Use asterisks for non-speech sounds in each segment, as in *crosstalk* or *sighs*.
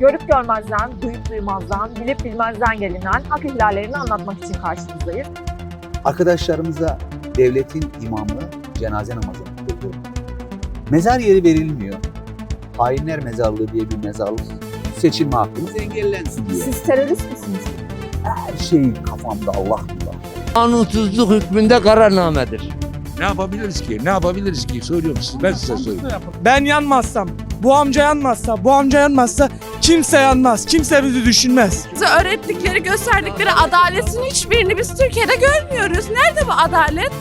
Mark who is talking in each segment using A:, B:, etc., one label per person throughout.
A: Görüp görmezden, duyup duymazdan, bilip bilmezden gelinen hak ihlallerini anlatmak için karşınızdayız.
B: Arkadaşlarımıza devletin imamı cenaze namazı kıldırıyor. Mezar yeri verilmiyor. Hainler mezarlığı diye bir mezarlık seçilme hakkımız engellensin diye.
A: Siz terörist misiniz?
B: Her şey kafamda Allah billah.
C: Kanunsuzluk hükmünde kararnamedir.
D: Ne yapabiliriz ki? Ne yapabiliriz ki? Söylüyorum size. Ben size söyleyeyim.
E: Ben yanmazsam, bu amca yanmazsa, bu amca yanmazsa kimse yanmaz. Kimse bizi düşünmez.
F: Bize öğrettikleri, gösterdikleri adaletin hiçbirini biz Türkiye'de görmüyoruz. Nerede bu adalet?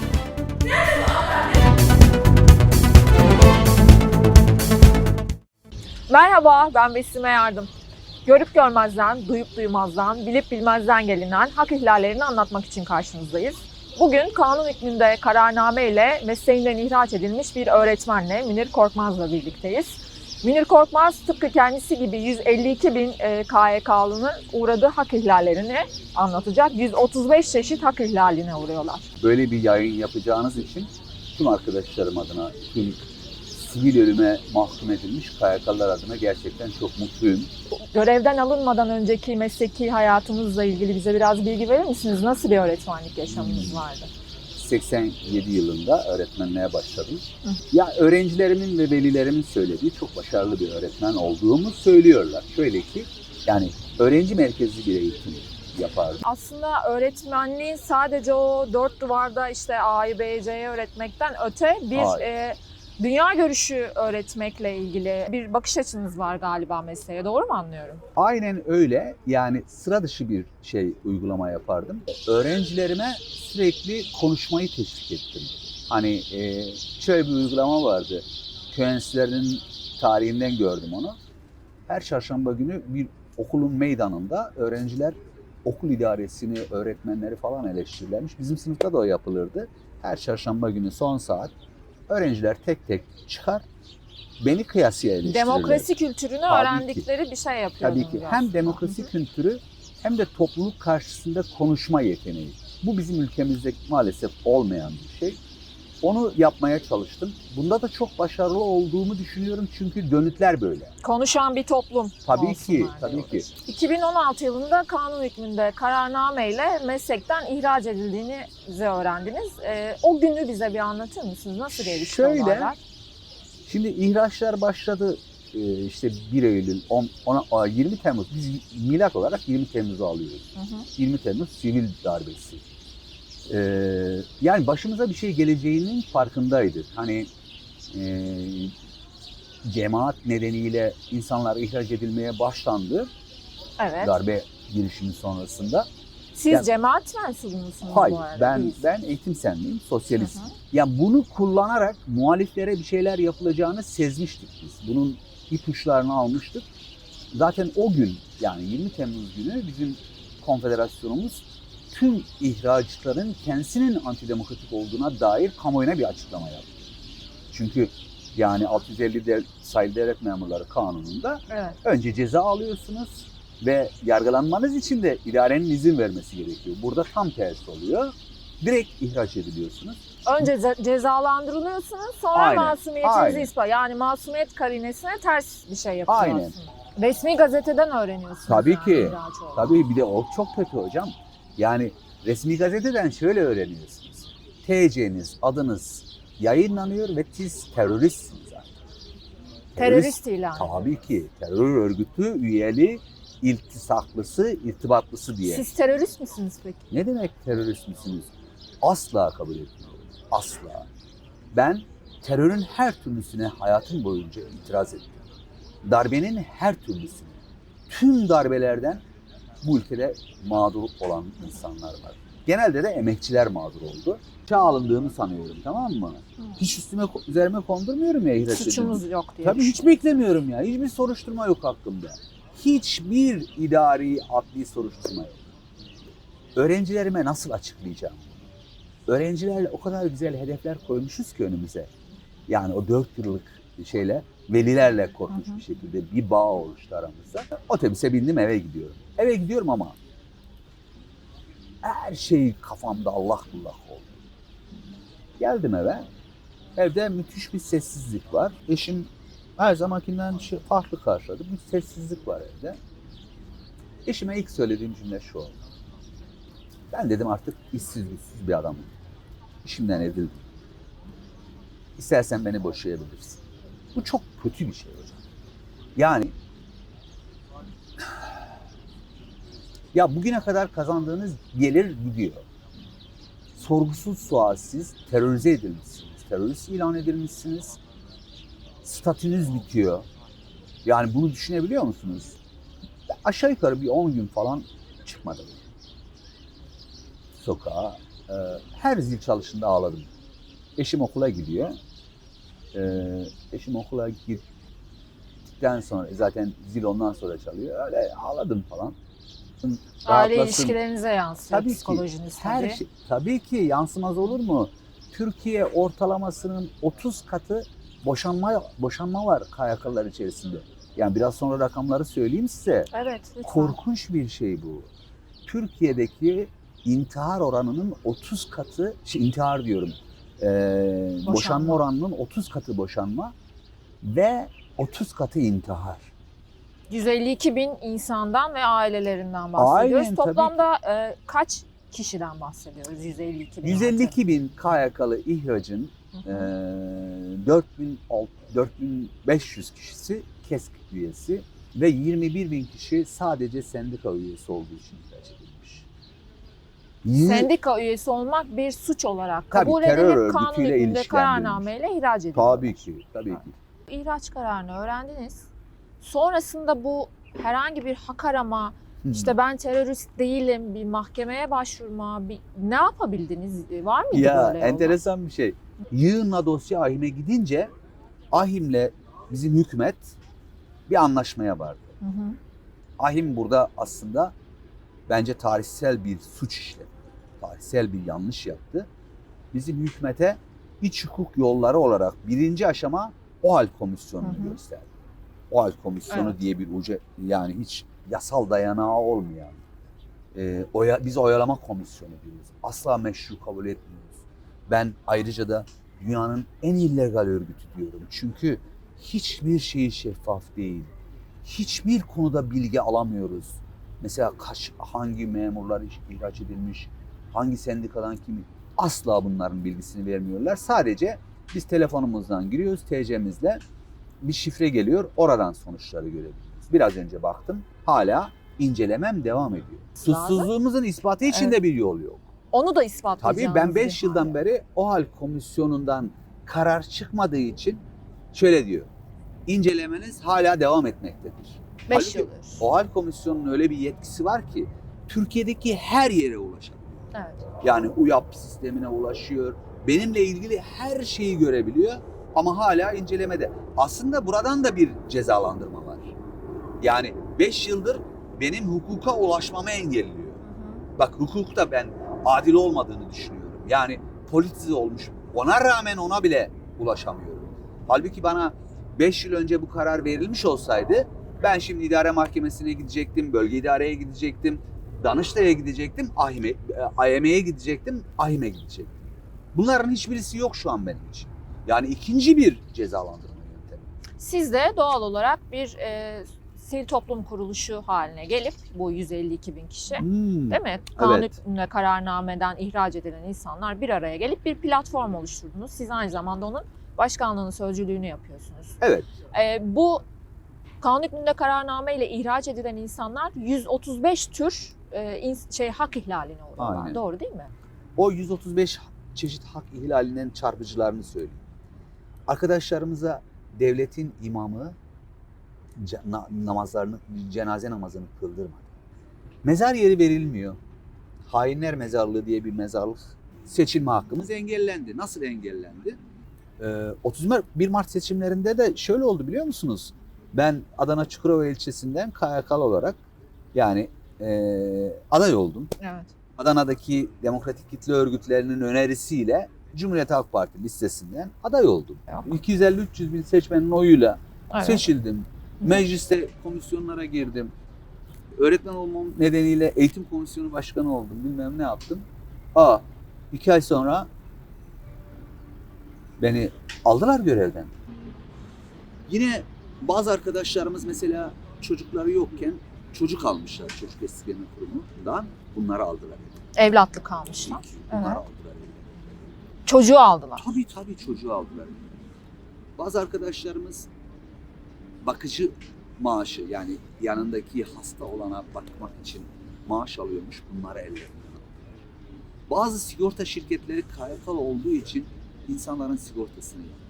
A: Merhaba, ben Besime Yardım. Görüp görmezden, duyup duymazdan, bilip bilmezden gelinen hak ihlallerini anlatmak için karşınızdayız. Bugün kanun hükmünde kararname ile mesleğinden ihraç edilmiş bir öğretmenle Münir Korkmaz'la birlikteyiz. Münir Korkmaz tıpkı kendisi gibi 152 bin e, KYK'lının uğradığı hak ihlallerini anlatacak. 135 çeşit hak ihlaline uğruyorlar.
B: Böyle bir yayın yapacağınız için tüm arkadaşlarım adına, tüm sivil ölüme mahkum edilmiş KYK'lar adına gerçekten çok mutluyum.
A: Görevden alınmadan önceki mesleki hayatınızla ilgili bize biraz bilgi verir misiniz? Nasıl bir öğretmenlik yaşamınız vardı?
B: 87 yılında öğretmenliğe başladım.
A: Hı.
B: Ya öğrencilerimin ve velilerimin söylediği çok başarılı bir öğretmen olduğumu söylüyorlar. Şöyle ki yani öğrenci merkezli bir eğitim yapardım.
A: Aslında öğretmenliğin sadece o dört duvarda işte A'yı B'yi C'yi öğretmekten öte bir
B: Hayır.
A: e, dünya görüşü öğretmekle ilgili bir bakış açınız var galiba mesleğe. Doğru mu anlıyorum?
B: Aynen öyle yani sıra dışı bir şey uygulama yapardım. Öğrencilerime sürekli konuşmayı teşvik ettim. Hani e, şöyle bir uygulama vardı. Mühendislerin tarihinden gördüm onu. Her çarşamba günü bir okulun meydanında öğrenciler okul idaresini, öğretmenleri falan eleştirirlermiş. Bizim sınıfta da o yapılırdı. Her çarşamba günü son saat öğrenciler tek tek çıkar beni kıyasıya eleştirirler.
A: Demokrasi kültürünü
B: Tabii
A: öğrendikleri bir şey yapıyordunuz.
B: Tabii ki hem demokrasi kültürü hem de topluluk karşısında konuşma yeteneği. Bu bizim ülkemizde maalesef olmayan bir şey. Onu yapmaya çalıştım. Bunda da çok başarılı olduğumu düşünüyorum çünkü dönütler böyle.
A: Konuşan bir toplum.
B: Tabii ki, tabii ki.
A: 2016 yılında kanun hükmünde kararname ile meslekten ihraç edildiğinizi öğrendiniz. Ee, o günü bize bir anlatır mısınız? Nasıl gelişti
B: Şöyle,
A: olaylar?
B: Şimdi ihraçlar başladı Ee, işte 1 Eylül, 10, ona- 20 Temmuz. Biz milat olarak 20 Temmuz'u alıyoruz.
A: Hı hı.
B: 20 Temmuz sivil darbesi. Ee, yani başımıza bir şey geleceğinin farkındaydık. Hani e, cemaat nedeniyle insanlar ihraç edilmeye başlandı
A: Evet.
B: darbe girişimi sonrasında.
A: Siz
B: Ya-
A: cemaat mensubu musunuz
B: Hayır
A: bu arada?
B: ben
A: Değilsiniz.
B: ben eğitim senliyim, sosyalist.
A: Hı hı.
B: Ya bunu kullanarak muhaliflere bir şeyler yapılacağını sezmiştik biz. Bunun ipuçlarını almıştık. Zaten o gün yani 20 Temmuz günü bizim konfederasyonumuz tüm ihracatların kendisinin antidemokratik olduğuna dair kamuoyuna bir açıklama yaptı. Çünkü yani 650 de, sayılı devlet memurları kanununda
A: Evet.
B: önce ceza alıyorsunuz ve yargılanmanız için de idarenin izin vermesi gerekiyor. Burada tam tersi oluyor. Direkt ihraç ediliyorsunuz.
A: Önce ce- cezalandırılıyorsunuz sonra
B: Aynen,
A: masumiyetinizi
B: aynen.
A: ispat. Yani masumiyet karinesine ters bir şey yapıyor
B: Aynen.
A: Resmi gazeteden öğreniyorsunuz.
B: Tabii
A: yani
B: ki. Tabii bir de o çok kötü hocam. Yani resmi gazeteden şöyle öğreniyorsunuz. TC'niz, adınız yayınlanıyor ve siz teröristsiniz artık.
A: Terörist ilan.
B: Tabii ki. Terör örgütü üyeli, iltisaklısı, irtibatlısı diye.
A: Siz terörist misiniz peki?
B: Ne demek terörist misiniz? Asla kabul etmiyorum. Asla. Ben terörün her türlüsüne hayatım boyunca itiraz ettim. Darbenin her türlüsüne. Tüm darbelerden bu ülkede mağdur olan insanlar var. Genelde de emekçiler mağdur oldu. Alındığımı sanıyorum tamam mı? Hiç üstüme üzerime kondurmuyorum ya ihraç
A: Suçumuz yok diye.
B: Tabii hiç beklemiyorum ya. Hiçbir soruşturma yok hakkımda. Hiçbir idari adli soruşturma yok. Öğrencilerime nasıl açıklayacağım? Öğrencilerle o kadar güzel hedefler koymuşuz ki önümüze. Yani o dört yıllık şeyle velilerle
A: Hı hı.
B: bir şekilde bir bağ oluştu aramızda. Otobüse bindim eve gidiyorum. Eve gidiyorum ama her şey kafamda Allah bullah oldu. Geldim eve. Evde müthiş bir sessizlik var. Eşim Her zamankinden farklı karşıladım. Bir sessizlik var evde. Eşime ilk söylediğim cümle şu oldu. Ben dedim artık işsiz güçsüz bir adamım. İşimden edildim. İstersen beni boşayabilirsin. Bu çok kötü bir şey hocam. Yani *sighs* ya bugüne kadar kazandığınız gelir gidiyor. Sorgusuz sualsiz terörize edilmişsiniz. Terörist ilan edilmişsiniz. Statünüz bitiyor. Yani bunu düşünebiliyor musunuz? Aşağı yukarı bir 10 gün falan çıkmadım. Sokağa. her zil çalışında ağladım. Eşim okula gidiyor. E, eşim okula gittikten sonra zaten zil ondan sonra çalıyor. Öyle ağladım falan.
A: Aile
B: Rahatlasın.
A: ilişkilerinize yansıyor
B: Tabii ki.
A: psikolojiniz
B: Her
A: tabii.
B: şey tabii ki yansımaz olur mu? Türkiye ortalamasının 30 katı boşanma boşanma var KYK'lar içerisinde. Yani biraz sonra rakamları söyleyeyim size.
A: Evet lütfen.
B: Korkunç bir şey bu. Türkiye'deki intihar oranının 30 katı, şey, intihar diyorum, ee, boşanma.
A: Boşanma.
B: oranının 30 katı boşanma ve 30 katı intihar.
A: 152 bin insandan ve ailelerinden bahsediyoruz.
B: Tabii
A: Toplamda e, kaç kişiden bahsediyoruz 152 bin?
B: 152 bin KYK'lı. 4000 alt- 4500 kişisi KESK üyesi ve 21 bin kişi sadece sendika üyesi olduğu için ihraç
A: Sendika üyesi olmak bir suç olarak
B: Tabii,
A: kabul
B: terör
A: edilip kanun hükmünde
B: ilişkilendirilmiş.
A: kararnameyle ihraç ediliyor.
B: Tabii ki, tabii ki.
A: İhraç kararını öğrendiniz. Sonrasında bu herhangi bir hak arama,
B: Hı.
A: işte ben terörist değilim, bir mahkemeye başvurma, bir ne yapabildiniz? Var mıydı
B: ya
A: böyle
B: enteresan bir şey. Yığınla dosya Ahim'e gidince Ahim'le bizim hükümet bir anlaşmaya vardı.
A: Hı hı.
B: Ahim burada aslında bence tarihsel bir suç işledi. Tarihsel bir yanlış yaptı. Bizim hükümete iç hukuk yolları olarak birinci aşama OHAL komisyonunu
A: Hı hı.
B: gösterdi. OHAL komisyonu
A: Evet.
B: diye bir uca yani hiç yasal dayanağı olmayan e, oya, biz oyalama komisyonu diyoruz. Asla meşru kabul etmiyoruz. Ben ayrıca da dünyanın en illegal örgütü diyorum. Çünkü hiçbir şey şeffaf değil hiçbir konuda bilgi alamıyoruz. Mesela kaç hangi memurlar ihraç edilmiş, hangi sendikadan kimi asla bunların bilgisini vermiyorlar. Sadece biz telefonumuzdan giriyoruz TC'mizle bir şifre geliyor oradan sonuçları görebiliyoruz. Biraz önce baktım hala incelemem devam ediyor. Suçsuzluğumuzun ispatı için
A: Evet.
B: de bir yol yok.
A: Onu da ispatlayacağınız
B: Tabii ben
A: bir
B: 5 yıldan
A: hale.
B: beri OHAL komisyonundan karar çıkmadığı için şöyle diyor. İncelemeniz hala devam etmektedir.
A: Beş
B: Halbuki
A: yıldır.
B: OHAL komisyonunun öyle bir yetkisi var ki Türkiye'deki her yere ulaşabiliyor.
A: Evet.
B: Yani UYAP sistemine ulaşıyor. Benimle ilgili her şeyi görebiliyor ama hala incelemede. Aslında buradan da bir cezalandırma var. Yani 5 yıldır benim hukuka ulaşmamı engelliyor.
A: Hı hı.
B: Bak hukukta ben adil olmadığını düşünüyorum. Yani politize olmuş. Ona rağmen ona bile ulaşamıyorum. Halbuki bana 5 yıl önce bu karar verilmiş olsaydı ben şimdi idare mahkemesine gidecektim, bölge idareye gidecektim, Danıştay'a gidecektim, AİM'e, e, AYM'ye gidecektim, AİM'e gidecektim. Bunların hiçbirisi yok şu an benim için. Yani ikinci bir cezalandırma yöntemi.
A: Siz de doğal olarak bir e, sivil toplum kuruluşu haline gelip bu 152 bin kişi
B: Hmm.
A: değil mi? Kanun
B: Evet.
A: kararnameden ihraç edilen insanlar bir araya gelip bir platform oluşturdunuz. Siz aynı zamanda onun başkanlığını, sözcülüğünü yapıyorsunuz.
B: Evet.
A: E, bu kanun hükmünde kararname ile ihraç edilen insanlar 135 tür e, şey hak ihlaline uğruyorlar.
B: Aynen.
A: Doğru değil mi?
B: O 135 çeşit hak ihlalinin çarpıcılarını söyleyeyim. Arkadaşlarımıza devletin imamı namazlarını, cenaze namazını kıldırmadı. Mezar yeri verilmiyor. Hainler mezarlığı diye bir mezarlık seçilme hakkımız engellendi. Nasıl engellendi? Ee, 31 Mart seçimlerinde de şöyle oldu biliyor musunuz? Ben Adana Çukurova ilçesinden KYK'lı olarak yani eee, aday oldum.
A: Evet.
B: Adana'daki demokratik kitle örgütlerinin önerisiyle Cumhuriyet Halk Parti listesinden aday oldum.
A: Yok.
B: 250-300 bin seçmenin oyuyla
A: Evet.
B: seçildim. Mecliste komisyonlara girdim. Öğretmen olmam nedeniyle eğitim komisyonu başkanı oldum. Bilmem ne yaptım. Aa, iki ay sonra beni aldılar görevden. Yine bazı arkadaşlarımız mesela çocukları yokken çocuk almışlar çocuk esirgeme kurumundan bunları aldılar.
A: Evlatlık almışlar.
B: Bunları
A: Evet.
B: aldılar.
A: Çocuğu aldılar.
B: Tabii tabii çocuğu aldılar. Bazı arkadaşlarımız bakıcı maaşı yani yanındaki hasta olana bakmak için maaş alıyormuş bunları ellerinden. Bazı sigorta şirketleri KYK'lı olduğu için insanların sigortasını yapmadı.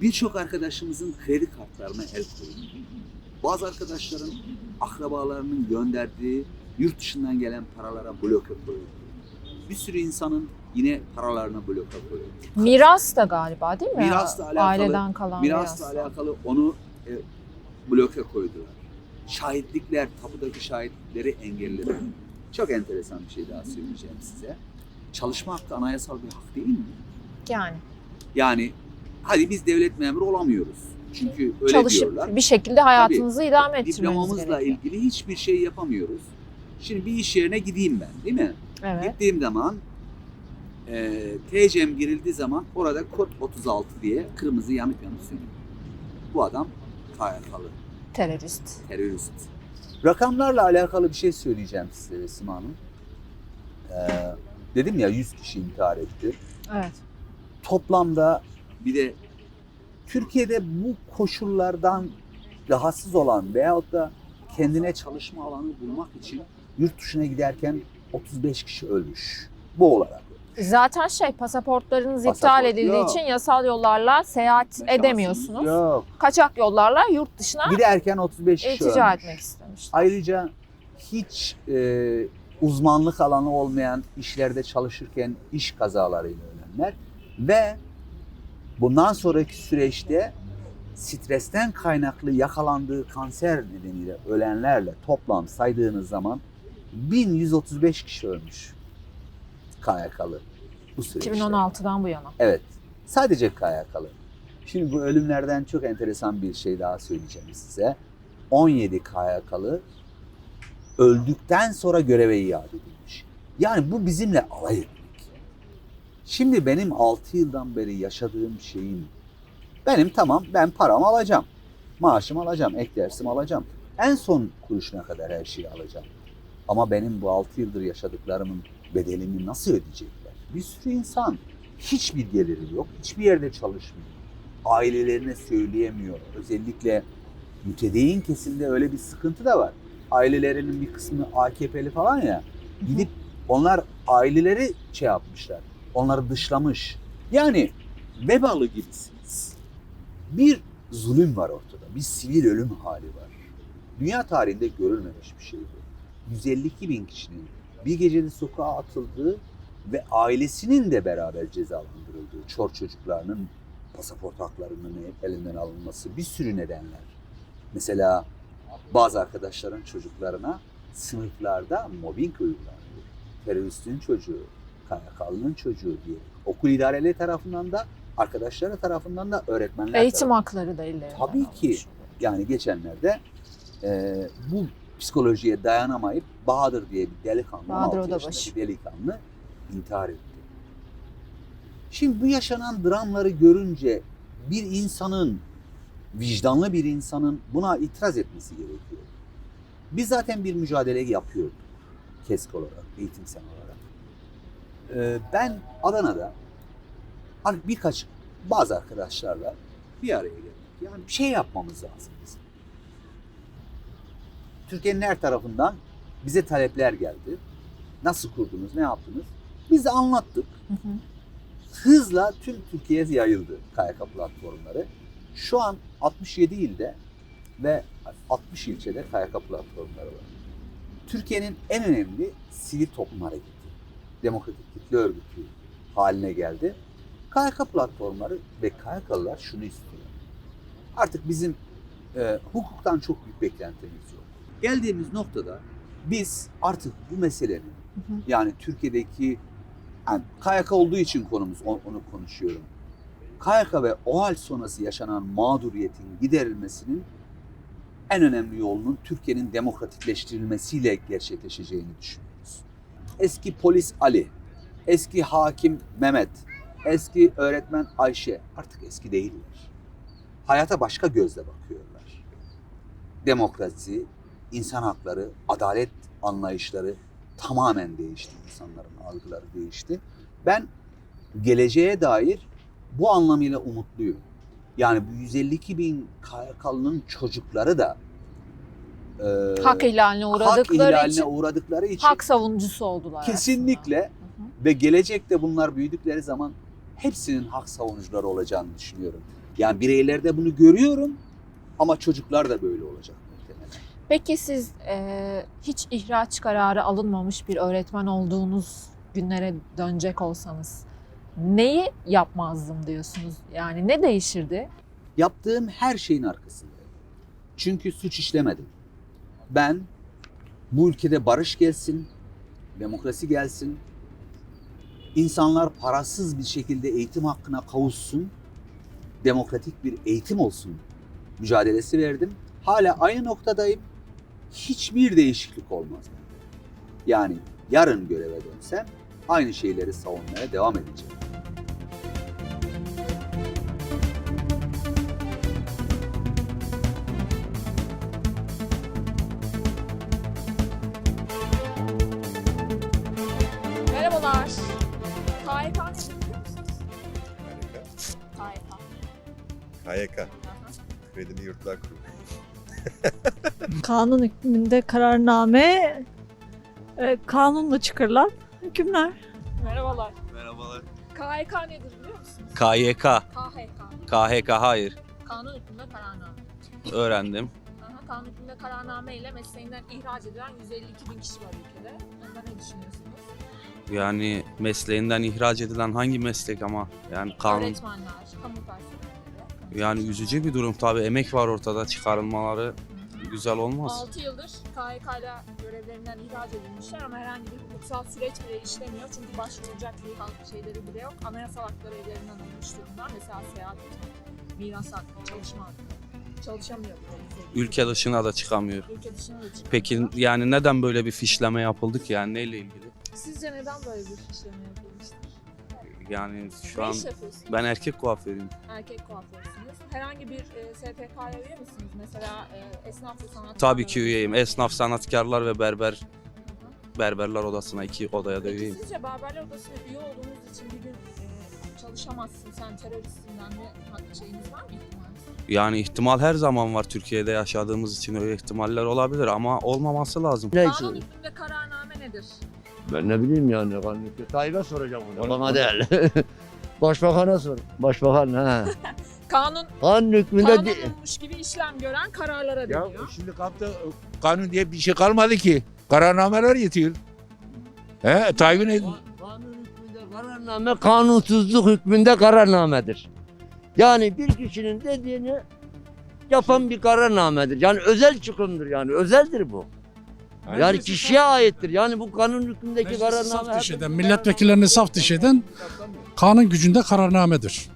B: Birçok arkadaşımızın kredi kartlarına el koydu. Bazı arkadaşların akrabalarının gönderdiği yurt dışından gelen paralara bloke koyuldu. Bir sürü insanın yine paralarına bloke koyuldu.
A: Miras da galiba değil mi?
B: Mirasla alakalı-
A: Aileden kalan miras.
B: alakalı onu e, bloke koydular. Şahitlikler, tapudaki şahitlikleri engellediler. Çok enteresan bir şey daha söyleyeceğim size. Çalışma hakkı anayasal bir hak değil mi?
A: Yani
B: Yani hadi biz devlet memuru olamıyoruz. Çünkü öyle
A: çalışıp
B: diyorlar.
A: bir şekilde hayatınızı idame ettirmeniz
B: Diplomamızla
A: gerekiyor.
B: ilgili hiçbir şey yapamıyoruz. Şimdi bir iş yerine gideyim ben değil mi?
A: Evet.
B: Gittiğim zaman e, TC'm girildiği zaman orada kod 36 diye kırmızı yanıp yanıp sönüyor. Bu adam KYK'lı,
A: Terörist.
B: terörist. Rakamlarla alakalı bir şey söyleyeceğim size Resim Hanım. Ee, dedim ya 100 kişi intihar etti.
A: Evet.
B: Toplamda bir de Türkiye'de bu koşullardan rahatsız olan veyahut da kendine çalışma alanı bulmak için yurt dışına giderken 35 kişi ölmüş. Bu olarak.
A: Zaten şey pasaportlarınız iptal
B: Pasaport
A: edildiği
B: yok.
A: için yasal yollarla seyahat
B: Şansınız
A: edemiyorsunuz.
B: Yok.
A: Kaçak yollarla yurt dışına
B: Giderken 35 kişi
A: iltica
B: ölmüş.
A: etmek istemişler.
B: Ayrıca hiç e, uzmanlık alanı olmayan işlerde çalışırken iş kazalarıyla ölenler ve bundan sonraki süreçte stresten kaynaklı yakalandığı kanser nedeniyle ölenlerle toplam saydığınız zaman 1135 kişi ölmüş KYK'lı bu süreçte.
A: 2016'dan bu yana.
B: Evet. Sadece KYK'lı. Şimdi bu ölümlerden çok enteresan bir şey daha söyleyeceğim size. 17 KYK'lı öldükten sonra göreve iade edilmiş. Yani bu bizimle alay etmek. Şimdi benim 6 yıldan beri yaşadığım şeyin benim tamam ben paramı alacağım. Maaşımı alacağım, ek dersimi alacağım. En son kuruşuna kadar her şeyi alacağım. Ama benim bu 6 yıldır yaşadıklarımın bedelini nasıl ödeyecekler? Bir sürü insan hiçbir geliri yok, hiçbir yerde çalışmıyor. Ailelerine söyleyemiyor. Özellikle mütedeyyin kesimde öyle bir sıkıntı da var. Ailelerinin bir kısmı AKP'li falan ya. Gidip onlar aileleri şey yapmışlar. Onları dışlamış. Yani vebalı gibisiniz. Bir zulüm var ortada. Bir sivil ölüm hali var. Dünya tarihinde görülmemiş bir şey bu. 152 bin kişinin bir gecede sokağa atıldığı ve ailesinin de beraber cezalandırıldığı, çor çocuklarının pasaport haklarının elinden alınması bir sürü nedenler. Mesela bazı arkadaşların çocuklarına sınıflarda mobbing uygulanıyor. Teröristin çocuğu, KYK'lının çocuğu diye. Okul idareleri tarafından da, arkadaşları tarafından da öğretmenler
A: Eğitim
B: tarafından.
A: hakları da ellerinden
B: Tabii ki. Yani geçenlerde e, bu psikolojiye dayanamayıp Bahadır diye bir delikanlı,
A: Bahadır
B: 16
A: Odabaşı.
B: yaşındaki delikanlı intihar etti. Şimdi bu yaşanan dramları görünce bir insanın, vicdanlı bir insanın buna itiraz etmesi gerekiyor. Biz zaten bir mücadele yapıyorduk KESK olarak, eğitimsel olarak. Ee, ben Adana'da hani birkaç bazı arkadaşlarla bir araya geldik. Yani bir şey yapmamız lazım bizim. Türkiye'nin her tarafından bize talepler geldi. Nasıl kurdunuz, ne yaptınız? Biz de anlattık.
A: Hı hı.
B: Hızla tüm Türkiye'ye yayıldı KYK platformları. Şu an 67 ilde ve 60 ilçede KYK platformları var. Türkiye'nin en önemli sivil toplum hareketi, demokratik kitle örgütü haline geldi. KYK platformları ve KYK'lılar şunu istiyor. Artık bizim e, hukuktan çok büyük beklentimiz yok. Geldiğimiz noktada biz artık bu meselenin
A: hı.
B: yani Türkiye'deki yani KYK olduğu için konumuz onu konuşuyorum. KYK ve OHAL sonrası yaşanan mağduriyetin giderilmesinin en önemli yolunun Türkiye'nin demokratikleştirilmesiyle gerçekleşeceğini düşünüyoruz. Eski polis Ali, eski hakim Mehmet, eski öğretmen Ayşe artık eski değiller. hayata başka gözle bakıyorlar. Demokrasi, insan hakları, adalet anlayışları tamamen değişti. İnsanların algıları değişti. Ben geleceğe dair bu anlamıyla umutluyum. Yani bu 152 bin KYK'lının çocukları da e,
G: Hak ihlaline
B: hak
G: uğradıkları
B: ihlaline
G: için
B: uğradıkları için
G: hak savunucusu oldular.
B: kesinlikle
G: aslında.
B: Ve gelecekte bunlar büyüdükleri zaman hepsinin hak savunucuları olacağını düşünüyorum. Yani bireylerde bunu görüyorum ama çocuklar da böyle olacak muhtemelen.
G: Peki siz e, hiç ihraç kararı alınmamış bir öğretmen olduğunuz günlere dönecek olsanız neyi yapmazdım diyorsunuz? Yani ne değişirdi?
B: Yaptığım her şeyin arkasındayım. Çünkü suç işlemedim. Ben bu ülkede barış gelsin, demokrasi gelsin, insanlar parasız bir şekilde eğitim hakkına kavuşsun, demokratik bir eğitim olsun mücadelesi verdim. Hala aynı noktadayım. Hiçbir değişiklik olmaz. Yani yarın göreve dönsem aynı şeyleri savunmaya devam edeceğim.
G: KYK'nın ismini biliyor musunuz? KYK.
H: KYK. Kredili Yurtlar Kurumu. *laughs*
I: kanun hükmünde kararname e, kanunla çıkarılan hükümler.
G: Merhabalar.
H: Merhabalar.
G: KYK nedir biliyor musunuz?
J: KYK,
G: KHK.
J: KHK hayır.
G: Kanun hükmünde kararname.
J: Öğrendim.
G: Aha, kanun hükmünde kararname ile mesleğinden ihraç edilen 152 bin kişi var ülkede. Onda ne düşünüyorsunuz?
J: Yani mesleğinden ihraç edilen hangi meslek ama yani kanun
G: Öğretmenler, kamu personelleri.
J: yani üzücü bir durum tabii emek var ortada çıkarılmaları güzel olmaz.
G: 6 yıldır ile görevlerinden ihraç edilmişler ama herhangi bir hukuksal süreç bile işlemiyor. Çünkü başvurulacak bir halk şeyleri bile yok. Anayasal hakları ellerinden alınmış durumda. Mesela seyahat miras hakkı, çalışma hakkı. Çalışamıyor. bile.
J: Ülke dışına da çıkamıyor.
G: Ülke dışına da çıkamıyor.
J: Peki yani neden böyle bir fişleme yapıldı ki yani neyle ilgili?
G: Sizce neden böyle bir işlem yapılmıştır?
J: Yani şu
G: Ne
J: an
G: iş yapıyorsunuz?
J: ben erkek kuaförüyüm.
G: Erkek kuaförsünüz. Herhangi bir e, STK'ya üye misiniz? Mesela e, esnaf ve sanatçı.
J: Tabii ki üyeyim. Esnaf, sanatkarlar ve berber berberler odasına iki odaya da
G: Peki
J: üyeyim.
G: sizce berberler odasına üye olduğunuz için bir gün e, çalışamazsın, sen teröristsin denme hak- şeyiniz var mı ihtimaliniz?
J: Yani ihtimal her zaman var Türkiye'de yaşadığımız için öyle ihtimaller olabilir ama olmaması lazım.
C: Neyse.
G: Kanun hükmünde nedir?
C: Ben ne bileyim yani. Tayyip'e soracağım bunu. Bana değil. *laughs* Başbakan'a sor. Başbakan ha. *laughs*
G: Kanun,
C: Kanun hükmünde di-
G: kanunmuş gibi işlem gören kararlara
D: Ya
G: deniyor.
D: şimdi kampta kanun diye bir şey kalmadı ki. Kararnameler yetiyor. He, Tayyip'in
C: Kanun hükmünde kararname kanunsuzluk hükmünde kararnamedir. Yani bir kişinin dediğini yapan bir kararnamedir. Yani özel çıkımdır yani. Özeldir bu. Yani kişiye aittir. Yani bu kanun hükmündeki
K: Meclisi
C: kararname...
K: saf dışı eden, milletvekillerini saf dışı eden kanun gücünde kararnamedir.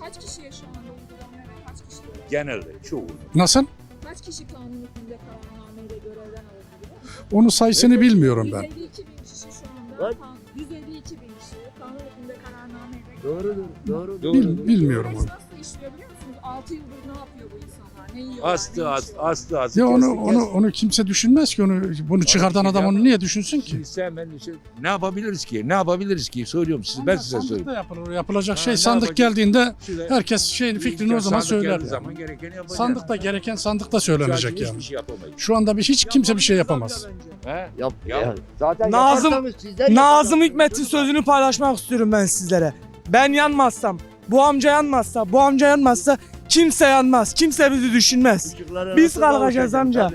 G: Kaç kişiye şu anda uygulanıyor ve kaç kişi görev?
D: genelde çoğu.
K: Nasıl?
G: Kaç kişi kanun hükmünde kararnameyle görevden alınıyor?
K: Onu sayısını bilmiyorum ben.
G: 152 bin kişi şu anda. Kan- 152 bin kişi kanun hükmünde kararnameyle
C: Doğrudur. Doğru.
K: Bil- bilmiyorum
G: Süreç
K: onu.
G: nasıl işliyor biliyor musunuz? 6 yıldır ne yapıyor bu insanlar? Ne yiyorlar?
D: Astı
G: ne
D: astı
G: içiyorlar?
D: astı astı.
K: Ya onu
D: kesti,
K: onu
D: kesti.
K: onu kimse düşünmez ki onu bunu çıkartan adam onu niye düşünsün ki?
D: Şimdi sen ben şey- ne yapabiliriz ki? Ne yapabiliriz ki? Söylüyorum size. Ben size söyleyeyim.
K: Sandıkta yapılır. Yapılacak
D: Ha,
K: şey
D: ne
K: sandık
D: yapacağız?
K: geldiğinde
D: Şöyle-
K: herkes şeyin fikrini o zaman
D: Sandık geldiği
K: söyler.
D: Zaman gerekeni yapacağız.
K: Sandıkta gereken sandıkta söylenecek yani.
D: Hiçbir şey yapamayız.
K: Şu anda bir hiç kimse bir şey yapamaz.
D: He?
C: Yap.
D: Ya-
C: ya. Zaten
E: Nazım-
C: yaparsanız sizler
E: Nazım
C: yapacaksınız.
E: Hikmet'in sözünü paylaşmak istiyorum ben sizlere. Ben yanmazsam, bu amca yanmazsa, bu amca yanmazsa kimse yanmaz. Kimse bizi düşünmez. Biz kalkacağız amca.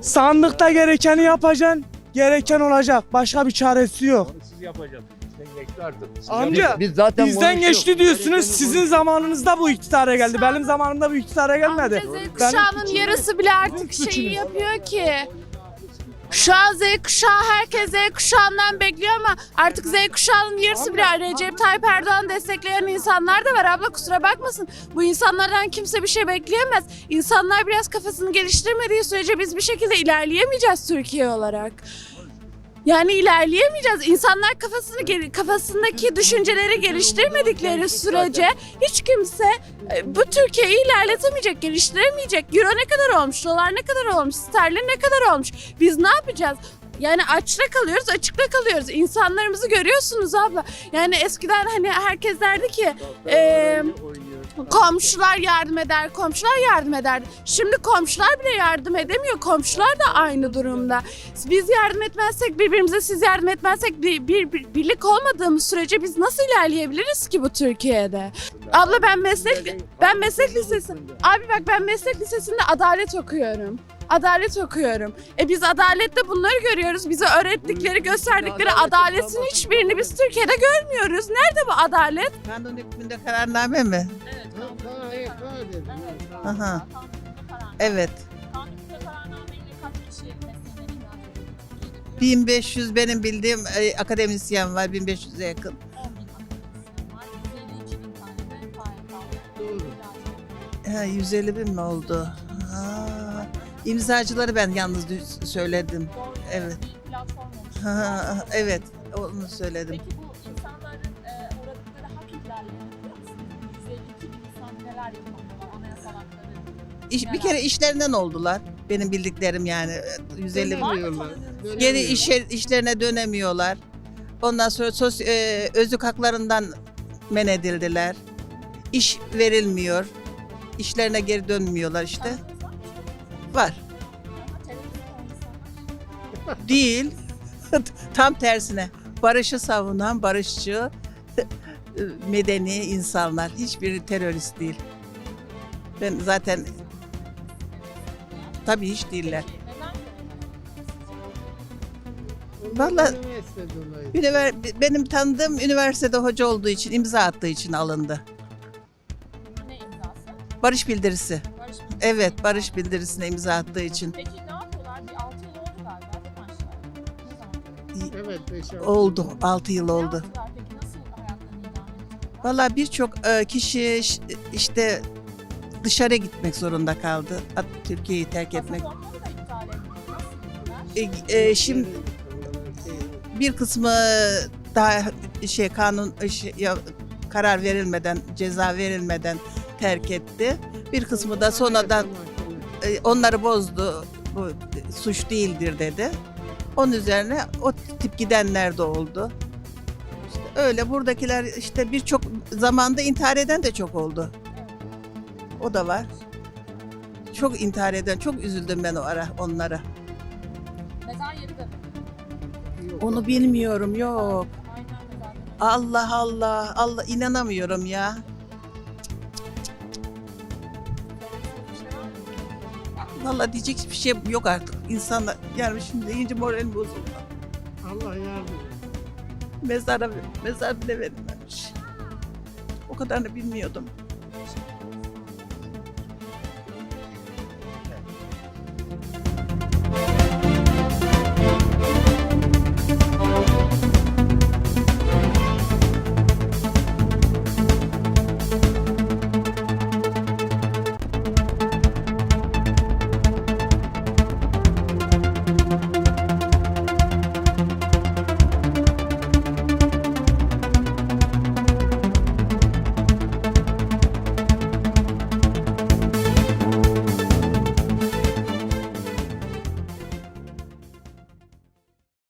E: Sandıkta gerekeni yapacaksın. Gereken olacak. Başka bir çaresi yok.
D: Onu siz yapacaksınız. Bizden geçti artık. Siz
E: Amca.
C: Biz zaten
E: Bizden
C: konuşuyoruz.
E: geçti diyorsunuz. Sizin zamanınızda bu iktidara geldi. Benim zamanımda bu iktidara gelmedi.
F: Amca Z
E: Ben-
F: kuşağının yarısı bile artık şeyi yapıyor ki. Şu an Z kuşağı herkes Z kuşağından bekliyor ama artık Z kuşağının yarısı bile Recep Tayyip Erdoğan destekleyen insanlar da var abla kusura bakmasın. Bu insanlardan kimse bir şey bekleyemez. İnsanlar biraz kafasını geliştirmediği sürece biz bir şekilde ilerleyemeyeceğiz Türkiye olarak. Yani ilerleyemeyeceğiz. İnsanlar kafasını kafasındaki düşünceleri geliştirmedikleri sürece hiç kimse e, bu Türkiye'yi ilerletemeyecek, geliştiremeyecek. Euro ne kadar olmuş, dolar ne kadar olmuş, sterlin ne kadar olmuş. Biz ne yapacağız? Yani açta kalıyoruz, açıkta kalıyoruz. İnsanlarımızı görüyorsunuz abla. Yani eskiden hani herkes derdi ki e, komşular yardım eder, komşular yardım eder. Şimdi komşular bile yardım edemiyor. Komşular da aynı durumda. Biz yardım etmezsek, birbirimize siz yardım etmezsek bir, bir- bir- birlik olmadığımız sürece biz nasıl ilerleyebiliriz ki bu Türkiye'de? Abla ben meslek ben meslek lisesi. Abi bak ben meslek lisesinde adalet okuyorum. Adalet okuyorum. E biz adalette bunları görüyoruz. Bize öğrettikleri, gösterdikleri adaletin hiçbirini biz Türkiye'de görmüyoruz. Nerede bu adalet?
L: Kanun hükmünde kararname mi? Aha. Evet. 1500 benim bildiğim e, akademisyen var 1500'e yakın. Ha, 150 bin mi oldu? Ha, imzacıları ben yalnız söyledim. Evet. Ha, evet onu söyledim.
A: Peki bu insanların e, uğradıkları hak biliyor musunuz? 152 bin insan neler yapamıyorlar anayasal hakları?
L: İş, bir kere işlerinden oldular. Benim bildiklerim yani. 150
A: Var
L: bin.
A: mı tanıdığınız?
L: Geri işe, işlerine dönemiyorlar. Ondan sonra sos, e, özlük haklarından men edildiler. İş verilmiyor. İşlerine geri dönmüyorlar işte.
A: Var.
L: Değil. *laughs* Tam tersine. Barışı savunan, barışçı, *laughs* medeni insanlar. Hiçbiri terörist değil. Ben zaten tabii hiç değiller. Vallahi üniver, benim tanıdığım üniversitede hoca olduğu için imza attığı için alındı.
A: Ne imzası?
L: Barış bildirisi. Evet, barış bildirisine imza attığı için.
A: Peki ne yapıyorlar? Bir 6 yıl oldu galiba değil mi aşağı? Ne zaman?
L: Oldu, 6 yıl
A: Ne
L: oldu.
A: yaptılar peki? Nasıl hayatlarını idame?
L: Valla birçok e, kişi ş- işte dışarı gitmek zorunda kaldı. At- Türkiye'yi terk etmek.
A: Da iptal.
L: E, e, şimdi bir kısmı daha şey kanun şey, ya, karar verilmeden, ceza verilmeden terk etti. Bir kısmı da sonradan e, onları bozdu. Bu suç değildir dedi. Onun üzerine o tip gidenler de oldu. İşte öyle buradakiler işte birçok zamanda intihar eden de çok oldu. O da var. Çok intihar eden, çok üzüldüm ben o ara onlara.
A: Mezar yeri de?
L: Onu bilmiyorum yok. Allah Allah Allah inanamıyorum ya. Vallahi diyecek hiçbir şey yok artık. İnsanlar yani şimdi deyince moralim bozuldu.
K: Allah yardım
L: Mezara mezar bile verilmemiş. O kadarını bilmiyordum.